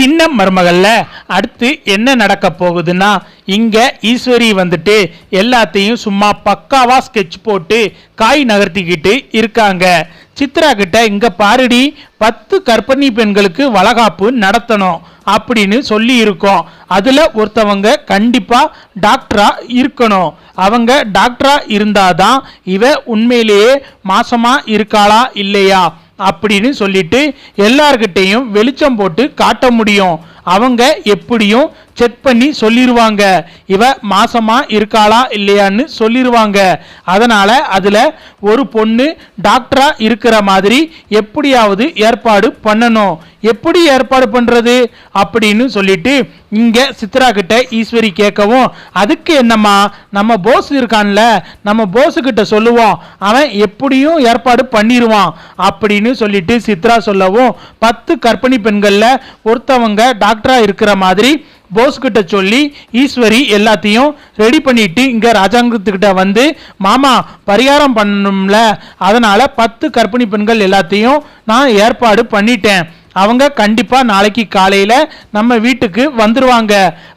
சின்ன மருமகளில் அடுத்து என்ன நடக்க போகுதுன்னா இங்க ஈஸ்வரி வந்துட்டு எல்லாத்தையும் சும்மா பக்காவா ஸ்கெட்ச் போட்டு காய் நகர்த்திக்கிட்டு இருக்காங்க. சித்ரா கிட்ட இங்க பாருடி பத்து கர்ப்பிணி பெண்களுக்கு வளகாப்பு நடத்தணும் அப்படின்னு சொல்லி இருக்கோம். அதுல ஒருத்தவங்க கண்டிப்பா டாக்டரா இருக்கணும். அவங்க டாக்டரா இருந்தாதான் இவ உண்மையிலேயே மாசமா இருக்காளா இல்லையா? அப்படின்னு சொல்லிட்டு எல்லார்கிட்டையும் வெளிச்சம் போட்டு காட்ட முடியும். அவங்க எப்படியும் செக் பண்ணி சொல்லிடுவாங்க இவ மாசமா இருக்காளா இல்லையான்னு சொல்லிடுவாங்க அதனால அதுல ஒரு பொண்ணு டாக்டரா இருக்கிற மாதிரி எப்படியாவது ஏற்பாடு பண்ணணும். எப்படி ஏற்பாடு பண்றது அப்படின்னு சொல்லிட்டு இங்க சித்ரா கிட்ட ஈஸ்வரி கேட்கவும் அதுக்கு என்னம்மா? நம்ம போஸ் இருக்கான்ல நம்ம போஸு கிட்ட சொல்லுவோம். அவன் எப்படியும் ஏற்பாடு பண்ணிடுவான் அப்படின்னு சொல்லிட்டு சித்ரா சொல்லவும் பத்து கர்ப்பிணி பெண்களில் ஒருத்தவங்க டாக்டர் இருக்கிற மாதிரி போஸ் கிட்ட சொல்லி ஈஸ்வரி எல்லாத்தையும் ரெடி பண்ணிட்டு இங்க ராஜாங்கத்துக்கிட்ட வந்து மாமா பரிகாரம் பண்ணணும்ல. அதனால பத்து கற்பிணி பெண்கள் எல்லாத்தையும் நான் ஏற்பாடு பண்ணிட்டேன். அவங்க கண்டிப்பாக நாளைக்கு காலையில் நம்ம வீட்டுக்கு வந்துடுவாங்க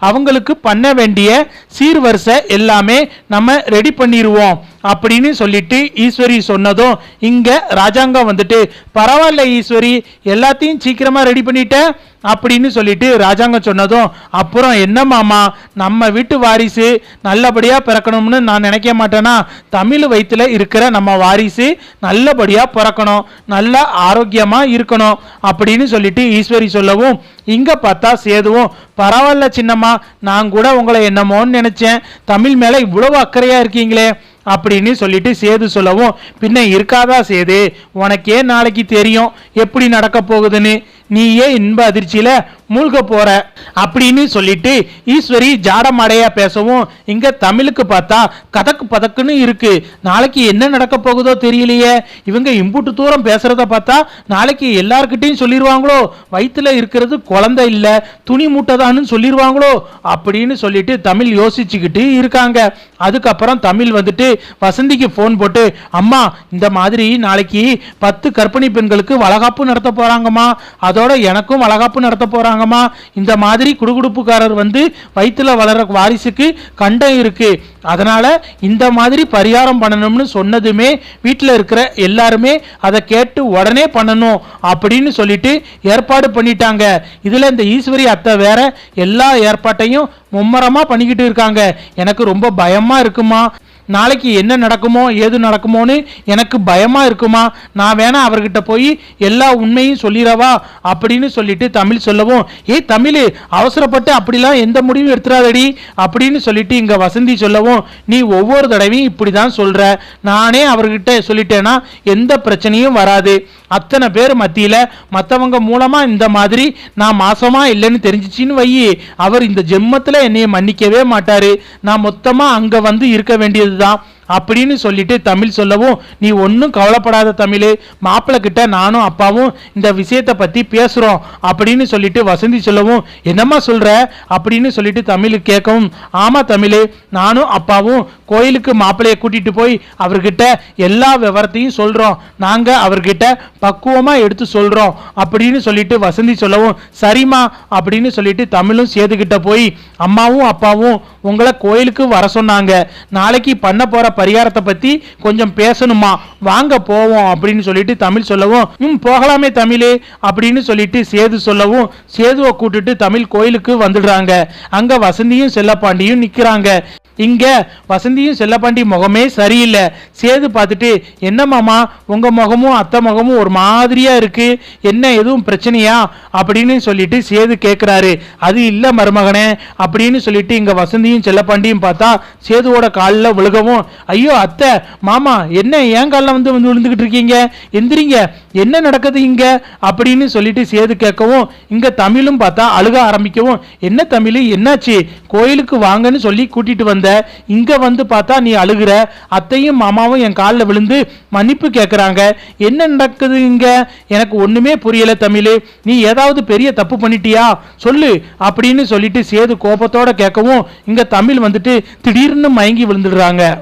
அவங்களுக்கு பண்ண வேண்டிய சீர்வரிசை எல்லாமே நம்ம ரெடி பண்ணிடுவோம் அப்படின்னு சொல்லிட்டு ஈஸ்வரி சொன்னதும் இங்கே ராஜாங்கம் வந்துட்டு பரவாயில்ல ஈஸ்வரி எல்லாத்தையும் சீக்கிரமாக ரெடி பண்ணிட்டேன் அப்படின்னு சொல்லிட்டு ராஜாங்கம் சொன்னதும் அப்புறம் என்ன மாமா நம்ம வீட்டு வாரிசு நல்லபடியாக பிறக்கணும்னு நான் நினைக்க மாட்டேன்னா தமிழ் வயிற்றில் இருக்கிற நம்ம வாரிசு நல்லபடியாக பிறக்கணும் நல்ல ஆரோக்கியமாக இருக்கணும் அப்படின்னு சொல்லிட்டு ஈஸ்வரி சொல்லவும் இங்கே பார்த்தா சேதுவும் பரவாயில்ல சின்னம்மா நான் கூட உங்களை என்னமோன்னு நினச்சேன் தமிழ் மேலே இவ்வளவு அக்கறையாக இருக்கீங்களே அப்படின்னு சொல்லிட்டு சேது சொல்லவும் பின்ன இருக்காதா சேது? உனக்கே நாளைக்கு தெரியும். எப்படி நடக்க போகுதுன்னு? நீயே இன்ப அதிர்ச்சியில மூழ்க போற அப்படின்னு சொல்லிட்டு ஈஸ்வரி ஜாடமடையா பேசவும் இங்க தமிழுக்கு பார்த்தா கதக்கு பதக்குன்னு இருக்கு. நாளைக்கு என்ன நடக்க போகுதோ தெரியலையே. இவங்க இம்புட்டு தூரம் பேசுறத பார்த்தா நாளைக்கு எல்லார்கிட்டையும் சொல்லிடுவாங்களோ வயிற்றுல இருக்கிறது குழந்தை இல்லை துணி மூட்டைதான்னு சொல்லிடுவாங்களோ அப்படின்னு சொல்லிட்டு தமிழ் யோசிச்சுக்கிட்டு இருக்காங்க. அதுக்கப்புறம் தமிழ் வந்துட்டு வசந்திக்கு ஃபோன் போட்டு அம்மா இந்த மாதிரி நாளைக்கு பத்து கர்ப்பிணி பெண்களுக்கு வளகாப்பு நடத்த போறாங்கம்மா. அதோட எனக்கும் வளகாப்பு நடத்த போறாங்கம்மா இந்த மாதிரி குடுகுடுப்புக்காரர் வந்து வயிற்றில் வளர வாரிசுக்கு கண்டம் இருக்குது அதனால் இந்த மாதிரி பரிகாரம் பண்ணணும்னு சொன்னதுமே வீட்டில் இருக்கிற எல்லாருமே அதை கேட்டு உடனே பண்ணணும் அப்படின்னு சொல்லிட்டு ஏற்பாடு பண்ணிட்டாங்க. இதில் இந்த ஈஸ்வரி அத்தை வேற எல்லா ஏற்பாட்டையும் மும்மரமாக பண்ணிக்கிட்டு இருக்காங்க. எனக்கு ரொம்ப பயமாக இருக்குமா? நாளைக்கு என்ன நடக்குமோ ஏது நடக்குமோன்னு எனக்கு பயமாக இருக்குமா? நான் வேணா அவர்கிட்ட போய் எல்லா உண்மையும் சொல்லிடவா அப்படின்னு சொல்லிட்டு தமிழ் சொல்லவும். ஏ தமிழ் அவசரப்பட்டு அப்படிலாம் எந்த முடிவும் எடுத்துறாதடி அப்படின்னு சொல்லிட்டு இங்கே வசந்தி சொல்லவும். நீ ஒவ்வொரு தடவையும் இப்படி தான் சொல்கிற நானே அவர்கிட்ட சொல்லிட்டேன்னா எந்த பிரச்சனையும் வராது. அத்தனை பேர் மத்தியில் மற்றவங்க மூலமாக இந்த மாதிரி நான் மாசமாக இல்லைன்னு தெரிஞ்சிச்சின்னு வை அவர் இந்த ஜெம்மத்தில் என்னையை மன்னிக்கவே மாட்டார். நான் மொத்தமாக அங்கே வந்து இருக்க வேண்டியது இதுதான் அப்படின்னு சொல்லிட்டு தமிழ் சொல்லவும் நீ ஒன்றும் கவலைப்படாத தமிழ் மாப்பிள்ளை கிட்ட நானும் அப்பாவும் இந்த விஷயத்தை பற்றி பேசுகிறோம் அப்படின்னு சொல்லிட்டு வசந்தி சொல்லவும் என்னம்மா சொல்கிற அப்படின்னு சொல்லிட்டு தமிழ் கேட்கவும் ஆமாம் தமிழ் நானும் அப்பாவும் கோயிலுக்கு மாப்பிள்ளையை கூட்டிகிட்டு போய் அவர்கிட்ட எல்லா விவரத்தையும் சொல்கிறோம் நாங்கள் அவர்கிட்ட பக்குவமாக எடுத்து சொல்கிறோம் அப்படின்னு சொல்லிட்டு வசந்தி சொல்லவும் சரிம்மா அப்படின்னு சொல்லிட்டு தமிழும் சேர்த்துக்கிட்ட போய் அம்மாவும் அப்பாவும் உங்களை கோயிலுக்கு வர சொன்னாங்க. நாளைக்கு பண்ண போற பரிகாரத்தை பத்தி கொஞ்சம் பேசணுமா? வாங்க போவோம் அப்படின்னு சொல்லிட்டு தமிழ் சொல்லவும் ம் போகலாமே தமிழே அப்படின்னு சொல்லிட்டு சேது சொல்லவும் சேதுவை கூட்டிட்டு தமிழ் கோயிலுக்கு வந்துடுறாங்க. அங்க வசந்தியும் செல்லப்பாண்டியும் நிக்கிறாங்க. இங்கே வசந்தியும் செல்லப்பாண்டி முகமே சரியில்லை. சேது பார்த்துட்டு என்ன மாமா உங்கள் முகமும் அத்தை முகமும் ஒரு மாதிரியாக இருக்குது என்ன எதுவும் பிரச்சனையா? அப்படின்னு சொல்லிட்டு சேது கேட்குறாரு அது இல்லை மருமகனே அப்படின்னு சொல்லிட்டு இங்கே வசந்தியும் செல்லப்பாண்டியும் பார்த்தா சேதுவோட காலில் விழுகவும் ஐயோ அத்தை மாமா என்ன ஏன் காலில் வந்து வந்து விழுந்துக்கிட்டு இருக்கீங்க? எந்திரிங்க என்ன நடக்குது இங்கே? அப்படின்னு சொல்லிட்டு சேது கேட்கவும் இங்கே தமிழும் பார்த்தா அழுக ஆரம்பிக்கவும் என்ன தமிழ் என்னாச்சு? கோயிலுக்கு வாங்கன்னு சொல்லி கூட்டிகிட்டு வந்து இங்க வந்து பார்த்தா நீ அழுகுற. அத்தையும் மாமாவும் என் காலில் விழுந்து மன்னிப்பு கேட்குறாங்க என்ன நடக்குது இங்க? எனக்கு ஒண்ணுமே புரியல தமிழ். நீ ஏதாவது பெரிய தப்பு பண்ணிட்டியா? சொல்லு அப்படின்னு சொல்லிட்டு சேது கோபத்தோட கேட்கவும் இங்க தமிழ் வந்துட்டு திடீர்னு மயங்கி விழுந்துடுறாங்க.